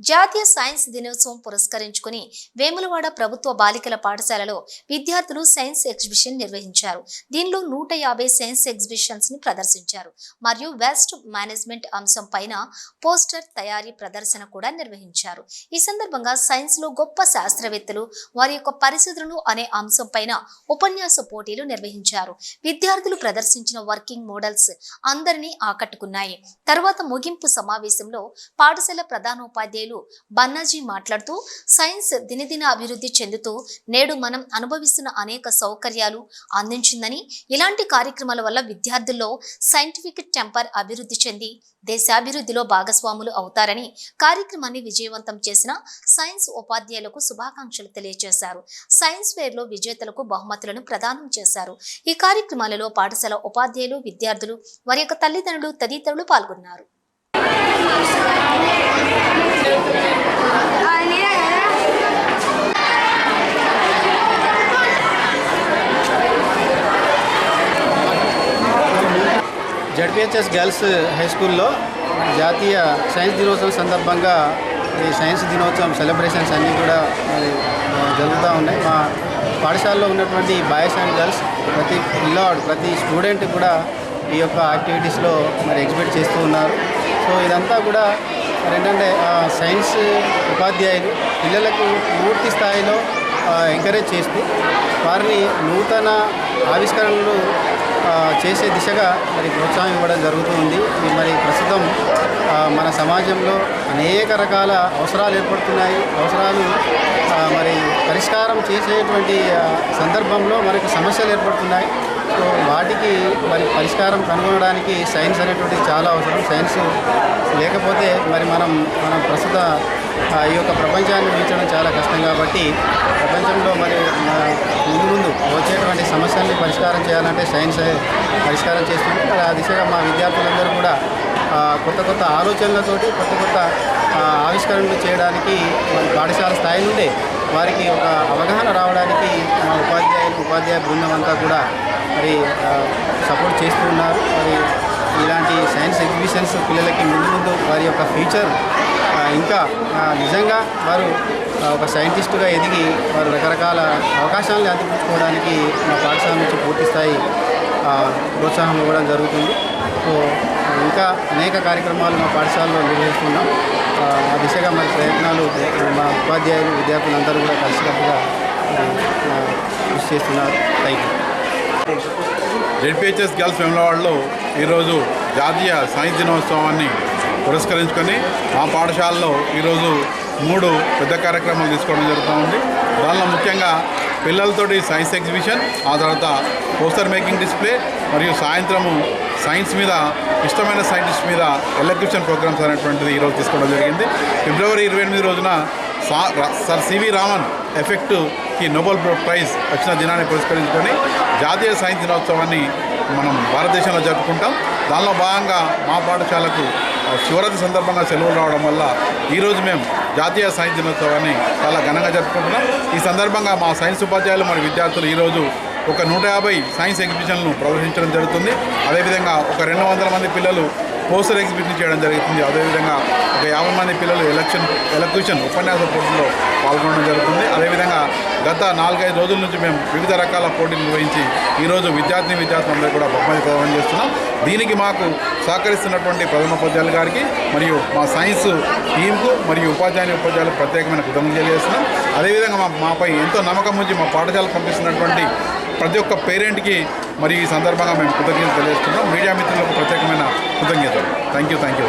జాతీయ సైన్స్ దినోత్సవం పురస్కరించుకుని వేములవాడ ప్రభుత్వ బాలికల పాఠశాలలో విద్యార్థులు సైన్స్ ఎగ్జిబిషన్ నిర్వహించారు. దీనిలో నూట యాభై సైన్స్ ఎగ్జిబిషన్స్ని ప్రదర్శించారు. మరియు వెస్ట్ మేనేజ్మెంట్ అంశం పైన పోస్టర్ తయారీ ప్రదర్శన కూడా నిర్వహించారు. ఈ సందర్భంగా సైన్స్లో గొప్ప శాస్త్రవేత్తలు వారి యొక్క పరిస్థితులను అనే అంశం పైన ఉపన్యాస పోటీలు నిర్వహించారు. విద్యార్థులు ప్రదర్శించిన వర్కింగ్ మోడల్స్ అందరినీ ఆకట్టుకున్నాయి. తర్వాత ముగింపు సమావేశంలో పాఠశాల ప్రధానోపాధ్యాయులు బన్నాజీ మాట్లాడుతూ సైన్స్ దినదిన అభివృద్ధి చెందుతూ నేడు మనం అనుభవిస్తున్న అనేక సౌకర్యాలు అందించిందని ఇలాంటి కార్యక్రమాల వల్ల విద్యార్థుల్లో సైంటిఫిక్ టెంపర్ అభివృద్ధి చెంది దేశాభివృద్ధిలో భాగస్వాములు అవుతారని కార్యక్రమాన్ని విజయవంతం చేసిన సైన్స్ ఉపాధ్యాయులకు శుభాకాంక్షలు తెలియజేశారు. సైన్స్ ఫేర్లో విజేతలకు బహుమతులను ప్రదానం చేశారు. ఈ కార్యక్రమాలలో పాఠశాల ఉపాధ్యాయులు విద్యార్థులు వారి యొక్క తల్లిదండ్రులు తదితరులు పాల్గొన్నారు. జడ్పిహెచ్ఎస్ గర్ల్స్ హై స్కూల్లో జాతీయ సైన్స్ దినోత్సవం సందర్భంగా ఈ సైన్స్ దినోత్సవం సెలబ్రేషన్స్ అన్నీ కూడా మరి జరుగుతూ ఉన్నాయి. మా పాఠశాలలో ఉన్నటువంటి బాయ్స్ అండ్ గర్ల్స్ ప్రతి పిల్లవాడు ప్రతి స్టూడెంట్ కూడా ఈ యొక్క యాక్టివిటీస్లో మరి ఎగ్జిబిట్ చేస్తూ ఉన్నారు. సో ఇదంతా కూడా మరి ఏంటంటే సైన్స్ ఉపాధ్యాయులు పిల్లలకు పూర్తి స్థాయిలో ఎంకరేజ్ చేస్తూ వారిని నూతన ఆవిష్కరణలు చేసే దిశగా మరి ప్రోత్సాహం ఇవ్వడం జరుగుతుంది మరి ప్రస్తుతం మన సమాజంలో అనేక రకాల అవసరాలు ఏర్పడుతున్నాయి. అవసరాలు మరి పరిష్కారం చేసేటువంటి సందర్భంలో మనకు సమస్యలు ఏర్పడుతున్నాయి. సో వాటికి మరి పరిష్కారం కనుగొనడానికి సైన్స్ అనేటువంటిది చాలా అవసరం. సైన్స్ లేకపోతే మరి మనం మనం ప్రస్తుత ఈ యొక్క ప్రపంచాన్ని ఊహించడం చాలా కష్టం కాబట్టి ప్రపంచంలో మరి ముందు ముందు వచ్చేటువంటి సమస్యల్ని పరిష్కారం చేయాలంటే సైన్స్ పరిష్కారం చేస్తుంది. మరి ఆ దిశగా మా విద్యార్థులందరూ కూడా కొత్త కొత్త ఆలోచనలతోటి కొత్త కొత్త ఆవిష్కరణలు చేయడానికి మన పాఠశాల స్థాయి నుండే వారికి ఒక అవగాహన రావడానికి మా ఉపాధ్యాయులు ఉపాధ్యాయ బృందం అంతా కూడా మరి సపోర్ట్ చేస్తూ ఉన్నారు మరి ఇలాంటి సైన్స్ ఎగ్జిబిషన్స్ పిల్లలకి ముందు ముందు వారి యొక్క ఫ్యూచర్ ఇంకా నిజంగా వారు ఒక సైంటిస్టుగా ఎదిగి వారు రకరకాల అవకాశాలను అందిపుచ్చుకోవడానికి మా పాఠశాల నుంచి పూర్తి స్థాయి ప్రోత్సాహం ఇవ్వడం జరుగుతుంది. సో ఇంకా అనేక కార్యక్రమాలు మా పాఠశాలలో నిర్వహిస్తున్నాం. ఆ, ఆ దిశగా మరి ప్రయత్నాలు మా ఉపాధ్యాయులు విద్యార్థులందరూ కూడా కలిసికట్టుగా కృషి చేస్తున్నారు. థ్యాంక్ యూ జెడ్పిహెచ్ఎస్ గర్ల్స్ వెమ్లవాడలో ఈరోజు జాతీయ సైన్స్ దినోత్సవాన్ని పురస్కరించుకొని మా పాఠశాలలో ఈరోజు మూడు పెద్ద కార్యక్రమాలు తీసుకోవడం జరుగుతూ ఉంది. దానిలో ముఖ్యంగా పిల్లలతోటి సైన్స్ ఎగ్జిబిషన్ ఆ తర్వాత పోస్టర్ మేకింగ్ డిస్ప్లే మరియు సాయంత్రము సైన్స్ మీద ఇష్టమైన సైంటిస్ట్ మీద ఎలక్ట్రిషన్ ప్రోగ్రామ్స్ అనేటువంటిది ఈరోజు తీసుకోవడం జరిగింది. ఫిబ్రవరి ఇరవై ఎనిమిది రోజున సా సర్ సివి రామన్ ఎఫెక్ట్కి నోబెల్ ప్రైజ్ వచ్చిన దినాన్ని పురస్కరించుకొని జాతీయ సైన్స్ దినోత్సవాన్ని మనం భారతదేశంలో జరుపుకుంటాం. దానిలో భాగంగా మా పాఠశాలకు శివరాత్రి సందర్భంగా సెలవులు రావడం వల్ల ఈరోజు మేము జాతీయ సైన్స్ దినోత్సవాన్ని చాలా ఘనంగా జరుపుకుంటున్నాం. ఈ సందర్భంగా మా సైన్స్ ఉపాధ్యాయులు మరియు విద్యార్థులు ఈరోజు ఒక నూట యాభై సైన్స్ ఎగ్జిబిషన్లను ప్రదర్శించడం జరుగుతుంది. అదేవిధంగా ఒక రెండు వందల మంది పిల్లలు పోస్టర్ ఎగ్జిబిషన్ చేయడం జరుగుతుంది. అదేవిధంగా ఒక యాభై మంది పిల్లలు ఎలక్షన్ ఎలక్యూషన్ ఉపన్యాస పోటీల్లో పాల్గొనడం జరుగుతుంది. అదేవిధంగా గత నాలుగైదు రోజుల నుంచి మేము వివిధ రకాల పోటీలు నిర్వహించి ఈరోజు విద్యార్థిని విద్యార్థులందరూ కూడా బహుమతి ప్రదానం చేస్తున్నాం. దీనికి మాకు సహకరిస్తున్నటువంటి ప్రథమోపాధ్యాయులు గారికి మరియు మా సైన్స్ టీంకు మరియు ఉపాధ్యాయుని ఉపాధ్యాయులకు ప్రత్యేకమైన కృతజ్ఞతలు తెలియజేస్తున్నాం. అదేవిధంగా మా మాపై ఎంతో నమ్మకం ఉంచి మా పాఠశాలకు పంపిస్తున్నటువంటి ప్రతి ఒక్క పేరెంట్కి మరి ఈ సందర్భంగా మేము కృతజ్ఞతలు తెలియజేస్తున్నాం. మీడియా మిత్రులకు ప్రత్యేకమైన కృతజ్ఞతలు. Thank you thank you